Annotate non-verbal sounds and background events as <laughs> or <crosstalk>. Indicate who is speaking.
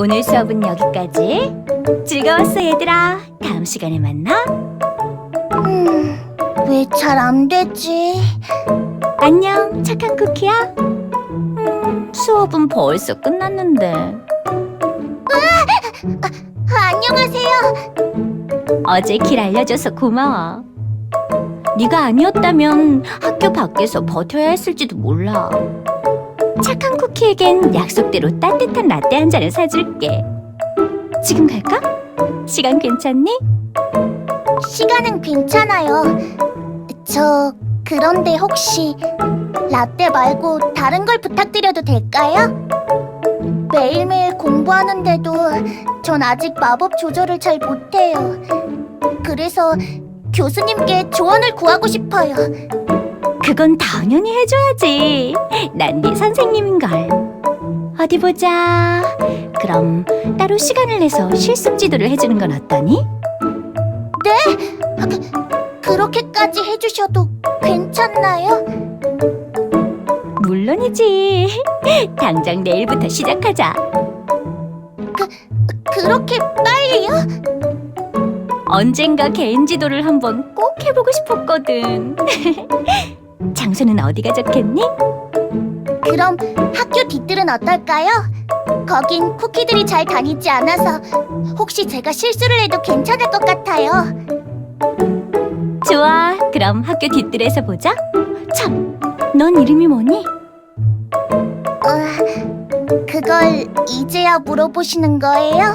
Speaker 1: 오늘 수업은 여기까지. 즐거웠어, 얘들아. 다음 시간에 만나.
Speaker 2: 음, 왜 잘 안 되지?
Speaker 1: 안녕, 착한 쿠키야. 음, 수업은 벌써 끝났는데.
Speaker 2: 안녕하세요.
Speaker 1: 어제 길 알려줘서 고마워. 네가 아니었다면 학교 밖에서 버텨야 했을지도 몰라. 착한 쿠키에겐 약속대로 따뜻한 라떼 한 잔을 사줄게. 지금 갈까? 시간 괜찮니?
Speaker 2: 시간은 괜찮아요. 저 그런데 혹시 라떼 말고 다른 걸 부탁드려도 될까요? 매일매일 공부하는데도 전 아직 마법 조절을 잘 못해요. 그래서 교수님께 조언을 구하고 싶어요.
Speaker 1: 그건 당연히 해줘야지. 난 네 선생님인걸. 어디 보자. 그럼 따로 시간을 내서 실습 지도를 해주는 건 어떠니?
Speaker 2: 그렇게까지 해주셔도 괜찮나요?
Speaker 1: 물론이지. 당장 내일부터 시작하자.
Speaker 2: 그렇게 빨리요?
Speaker 1: 언젠가 개인 지도를 한번 꼭 해보고 싶었거든. <laughs> 장소는 어디가 좋겠니?
Speaker 2: 그럼 학교 뒤뜰은 어떨까요? 거긴 쿠키들이 잘 다니지 않아서 혹시 제가 실수를 해도 괜찮을 것 같아요.
Speaker 1: 좋아. 그럼 학교 뒤뜰에서 보자. 참, 넌 이름이 뭐니?
Speaker 2: 어, 그걸 이제야 물어보시는 거예요?